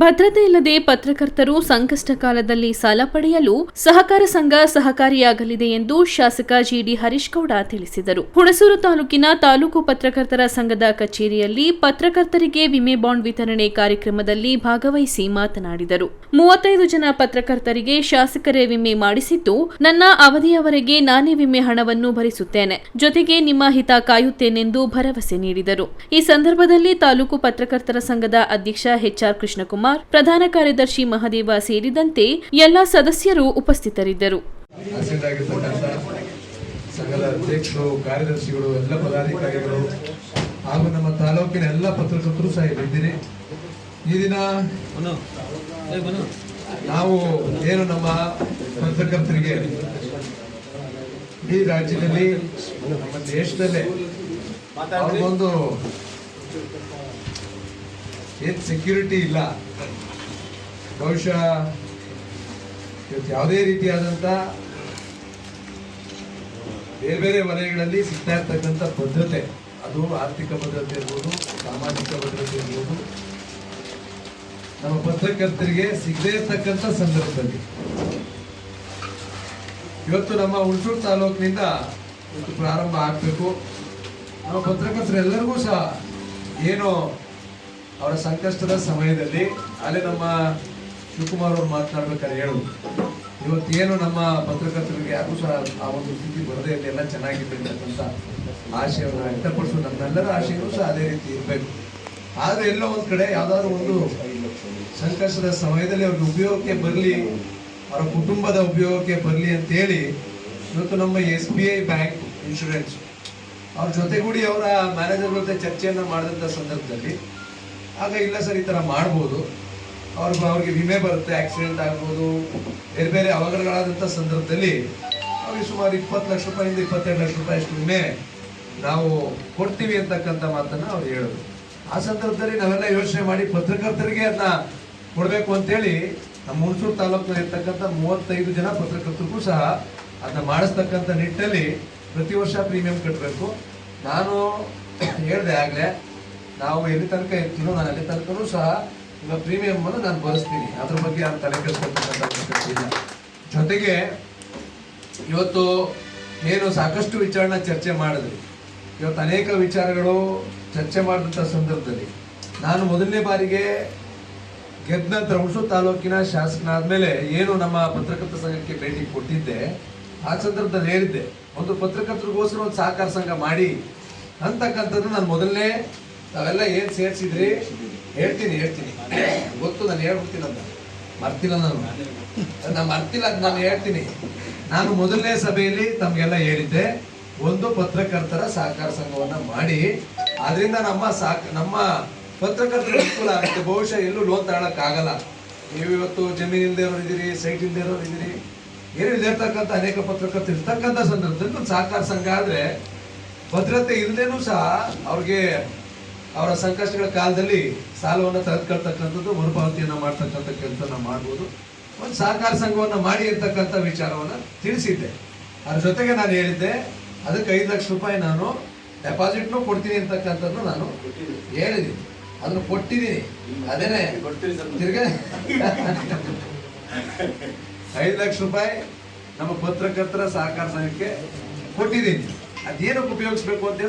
ಭದ್ರತೆ ಇಲ್ಲದೆ ಪತ್ರಕರ್ತರು ಸಂಕಷ್ಟ ಕಾಲದಲ್ಲಿ ಸಾಲ ಪಡೆಯಲು ಸಹಕಾರ ಸಂಘ ಸಹಕಾರಿಯಾಗಲಿದೆ ಎಂದು ಶಾಸಕ ಜಿಡಿ ಹರೀಶ್ ಗೌಡ ತಿಳಿಸಿದರು. ಹುಣಸೂರು ತಾಲೂಕಿನ ತಾಲೂಕು ಪತ್ರಕರ್ತರ ಸಂಘದ ಕಚೇರಿಯಲ್ಲಿ ಪತ್ರಕರ್ತರಿಗೆ ವಿಮೆ ಬಾಂಡ್ ವಿತರಣೆ ಕಾರ್ಯಕ್ರಮದಲ್ಲಿ ಭಾಗವಹಿಸಿ ಮಾತನಾಡಿದರು. ಮೂವತ್ತೈದು ಜನ ಪತ್ರಕರ್ತರಿಗೆ ಶಾಸಕರೇ ವಿಮೆ ಮಾಡಿಸಿದ್ದು, ನನ್ನ ಅವಧಿಯವರೆಗೆ ನಾನೇ ವಿಮೆ ಹಣವನ್ನು ಭರಿಸುತ್ತೇನೆ. ಜೊತೆಗೆ ನಿಮ್ಮ ಹಿತ ಕಾಯುತ್ತೇನೆಂದು ಭರವಸೆ ನೀಡಿದರು. ಈ ಸಂದರ್ಭದಲ್ಲಿ ತಾಲೂಕು ಪತ್ರಕರ್ತರ ಸಂಘದ ಅಧ್ಯಕ್ಷ ಎಚ್ಆರ್ ಕೃಷ್ಣಕುಮಾರ್ ಪ್ರಧಾನ ಕಾರ್ಯದರ್ಶಿ ಮಹದೇವ ಸೇರಿದಂತೆ ಎಲ್ಲ ಸದಸ್ಯರು ಉಪಸ್ಥಿತರಿದ್ದರು. ಸಂಘದ ಅಧ್ಯಕ್ಷರು, ಕಾರ್ಯದರ್ಶಿಗಳು, ಎಲ್ಲ ಪದಾಧಿಕಾರಿಗಳು ಹಾಗೂ ನಮ್ಮ ತಾಲೂಕಿನ ಎಲ್ಲ ಪತ್ರಕರ್ತರು ಸಹ ಇಲ್ಲಿದ್ದೀರಿ ಈ ದಿನ ನಾವು ಏನು ನಮ್ಮ ಪತ್ರಕರ್ತರಿಗೆ ಈ ರಾಜ್ಯದಲ್ಲಿ ನಮ್ಮ ದೇಶದಲ್ಲೇ ಅವ್ರಿಗೊಂದು ಏನ್ ಸೆಕ್ಯೂರಿಟಿ ಇಲ್ಲ. ಬಹುಶಃ ಇವತ್ತು ಯಾವುದೇ ರೀತಿಯಾದಂಥ ಬೇರೆ ಬೇರೆ ವಲಯಗಳಲ್ಲಿ ಸಿಗ್ತಾ ಇರ್ತಕ್ಕಂಥ ಭದ್ರತೆ. ಅದು ಆರ್ಥಿಕ ಭದ್ರತೆ ಇರ್ಬೋದು, ಸಾಮಾಜಿಕ ಭದ್ರತೆ ಇರ್ಬೋದು. ನಮ್ಮ ಪತ್ರಕರ್ತರಿಗೆ ಸಿಗದೇ ಇರ್ತಕ್ಕಂಥ ಸಂದರ್ಭದಲ್ಲಿ. ಇವತ್ತು ನಮ್ಮ ಹುಣಸೂರು ತಾಲೂಕಿನಿಂದ ಇವತ್ತು ಪ್ರಾರಂಭ ಆಗಬೇಕು. ನಮ್ಮ ಪತ್ರಕರ್ತರೆಲ್ಲರಿಗೂ ಸಹ ಏನು ಅವರ ಸಂಕಷ್ಟದ ಸಮಯದಲ್ಲಿ ಅಲ್ಲಿ ನಮ್ಮ ಶಿವಕುಮಾರ್ ಅವರು ಮಾತನಾಡ್ಬೇಕಾದ್ರೆ ಹೇಳು. ಇವತ್ತೇನು ನಮ್ಮ ಪತ್ರಕರ್ತರಿಗೆ ಯಾರೂ ಸಹ ಆ ಒಂದು ಸ್ಥಿತಿ ಬರದೇ ಇರಲಿ, ಎಲ್ಲ ಚೆನ್ನಾಗಿರ್ತಕ್ಕಂಥ ಆಶಯವನ್ನು ವ್ಯಕ್ತಪಡಿಸೋದು ನಮ್ಮೆಲ್ಲರ ಆಶಯವೂ ಸಹ ಅದೇ ರೀತಿ ಇರಬೇಕು. ಆದರೆ ಎಲ್ಲೋ ಒಂದು ಕಡೆ ಯಾವುದಾದ್ರು ಒಂದು ಸಂಕಷ್ಟದ ಸಮಯದಲ್ಲಿ ಅವ್ರಿಗೆ ಉಪಯೋಗಕ್ಕೆ ಬರಲಿ, ಅವರ ಕುಟುಂಬದ ಉಪಯೋಗಕ್ಕೆ ಬರಲಿ ಅಂತೇಳಿ ಇವತ್ತು ನಮ್ಮ S B I bank insurance. ಅವ್ರ ಜೊತೆಗೂಡಿ ಅವರ ಮ್ಯಾನೇಜರ್ ಜೊತೆ ಚರ್ಚೆಯನ್ನು ಮಾಡಿದಂಥ ಸಂದರ್ಭದಲ್ಲಿ ಆಗ ಇಲ್ಲ ಸರ್, ಈ ಥರ ಮಾಡ್ಬೋದು. ಅವ್ರಿಗೆ ಅವ್ರಿಗೆ ವಿಮೆ ಬರುತ್ತೆ ಆಕ್ಸಿಡೆಂಟ್ ಆಗ್ಬೋದು. ಬೇರೆ ಬೇರೆ ಅವಘಡಗಳಾದಂಥ ಸಂದರ್ಭದಲ್ಲಿ ಅವ್ರಿಗೆ ಸುಮಾರು ಇಪ್ಪತ್ತು ಲಕ್ಷ ರೂಪಾಯಿಂದ ಇಪ್ಪತ್ತೆರಡು ಲಕ್ಷ ರೂಪಾಯಿ ಅಷ್ಟು ವಿಮೆ ನಾವು ಕೊಡ್ತೀವಿ ಅಂತಕ್ಕಂಥ ಮಾತನ್ನ ಅವ್ರು ಹೇಳೋದು. ಆ ಸಂದರ್ಭದಲ್ಲಿ ನಾವೆಲ್ಲ ಯೋಚನೆ ಮಾಡಿ ಪತ್ರಕರ್ತರಿಗೆ ಅದನ್ನ ಕೊಡಬೇಕು ಅಂತೇಳಿ ನಮ್ಮ ಹುಣಸೂರು ತಾಲೂಕಿನಲ್ಲಿ ಇರ್ತಕ್ಕಂಥ ಮೂವತ್ತೈದು ಜನ ಪತ್ರಕರ್ತರಿಗೂ ಸಹ ಅದನ್ನ ಮಾಡಿಸ್ತಕ್ಕಂಥ ನಿಟ್ಟಲ್ಲಿ ಪ್ರತಿ ವರ್ಷ ಪ್ರೀಮಿಯಂ ಕಟ್ಟಬೇಕು ನಾನು ಹೇಳಿದೆ ಆಗ್ಲೇ ನಾವು ಎಲ್ಲಿ ತನಕ ಇರ್ತೀನೋ ನಾನು ಅಲ್ಲಿ ತನಕನೂ ಸಹ ಈಗ ಪ್ರೀಮಿಯಂ ಅನ್ನು ನಾನು ಬಳಸ್ತೀನಿ. ಅದ್ರ ಬಗ್ಗೆ ನಾನು ತಲೆ ಕೆಡಿಸ್ಕೊಳ್ತಕ್ಕಂಥ ಜೊತೆಗೆ ಇವತ್ತು ಏನು ಸಾಕಷ್ಟು ವಿಚಾರನ ಚರ್ಚೆ ಮಾಡಿದ್ರಿ. ಇವತ್ತು ಅನೇಕ ವಿಚಾರಗಳು ಚರ್ಚೆ ಮಾಡಿದಂಥ ಸಂದರ್ಭದಲ್ಲಿ. ನಾನು ಮೊದಲನೇ ಬಾರಿಗೆ ಗೆದ್ದ ನಂತರ ತಾಲೂಕಿನ ತಾಲೂಕಿನ ಶಾಸಕನಾದ್ಮೇಲೆ ಏನು ನಮ್ಮ ಪತ್ರಕರ್ತ ಸಂಘಕ್ಕೆ ಭೇಟಿ ಕೊಟ್ಟಿದ್ದೆ, ಆ ಸಂದರ್ಭದಲ್ಲಿ ಹೇಳಿದ್ದೆ, ಒಂದು ಪತ್ರಕರ್ತರಿಗೋಸ್ಕರ ಒಂದು ಸಹಕಾರ ಸಂಘ ಮಾಡಿ ಅಂತಕ್ಕಂಥದ್ದು ನಾನು ಮೊದಲನೇ ತಾವೆಲ್ಲ ಏನ್ ಸೇರ್ಸಿದ್ರಿ? ಹೇಳ್ತೀನಿ ಹೇಳ್ತೀನಿ. ಗೊತ್ತು, ನಾನು ಹೇಳ್ಬಿಡ್ತೀನಿ ಅಂತ ಮರ್ತಿಲ್ಲ ನಾನು. ನಾನು ಮರ್ತಿಲ್ಲ ಅಂತ ನಾನು ಹೇಳ್ತೀನಿ. ನಾನು ಮೊದಲನೇ ಸಭೆಯಲ್ಲಿ ತಮ್ಗೆಲ್ಲ ಹೇಳಿದ್ದೆ, ಒಂದು ಪತ್ರಕರ್ತರ ಸಹಕಾರ ಸಂಘವನ್ನ ಮಾಡಿ ಅದರಿಂದ ನಮ್ಮ ಸಾಕ, ನಮ್ಮ ಪತ್ರಕರ್ತರ ಅನುಕೂಲ ಆಗುತ್ತೆ. ಬಹುಶಃ ಎಲ್ಲೂ ಲೋನ್ ತಗೊಳಕ್ ಆಗಲ್ಲ. ನೀವು ಇವತ್ತು ಜಮೀನ್ ಇಲ್ದೇ ಇರೋರು ಇದ್ದೀರಿ ಸೈಟ್ ಇಲ್ದೇ ಇರೋರು ಇದ್ದೀರಿ ಏನು ಇಲ್ಲದೆ ಇರ್ತಕ್ಕಂಥ ಅನೇಕ ಪತ್ರಕರ್ತರು ಇರ್ತಕ್ಕಂಥ ಸಂದರ್ಭದಲ್ಲಿ ಒಂದು ಸಹಕಾರ ಸಂಘ ಆದ್ರೆ ಭದ್ರತೆ ಇಲ್ಲದೇನೂ ಸಹ ಅವ್ರಿಗೆ ಅವರ ಸಂಕಷ್ಟಗಳ ಕಾಲದಲ್ಲಿ ಸಾಲವನ್ನು ತೆಗೆದುಕೊಳ್ತಕ್ಕಂಥದ್ದು, ಮರುಪಾವತಿಯನ್ನು ಮಾಡ್ತಕ್ಕಂಥ ಕೆಲಸನ ಮಾಡ್ಬೋದು. ಒಂದು ಸಹಕಾರ ಸಂಘವನ್ನು ಮಾಡಿ ಇರ್ತಕ್ಕಂಥ ವಿಚಾರವನ್ನು ತಿಳಿಸಿದ್ದೆ. ಅದ್ರ ಜೊತೆಗೆ ನಾನು ಹೇಳಿದ್ದೆ, ಅದಕ್ಕೆ ಐದು ಲಕ್ಷ ರೂಪಾಯಿ ನಾನು ಡೆಪಾಸಿಟ್ನು ಕೊಡ್ತೀನಿ ಅಂತಕ್ಕಂಥದ್ದು ನಾನು ಹೇಳಿದ್ದೀನಿ. ಅದನ್ನು ಕೊಟ್ಟಿದ್ದೀನಿ. ಅದೇನೆ, ತಿರ್ಗಾ ಐದು ಲಕ್ಷ ರೂಪಾಯಿ ನಮ್ಮ ಪತ್ರಕರ್ತರ ಸಹಕಾರ ಸಂಘಕ್ಕೆ ಕೊಟ್ಟಿದ್ದೀನಿ. ಅದೇನಕ್ಕೆ ಉಪಯೋಗಿಸ್ಬೇಕು ಅಂತ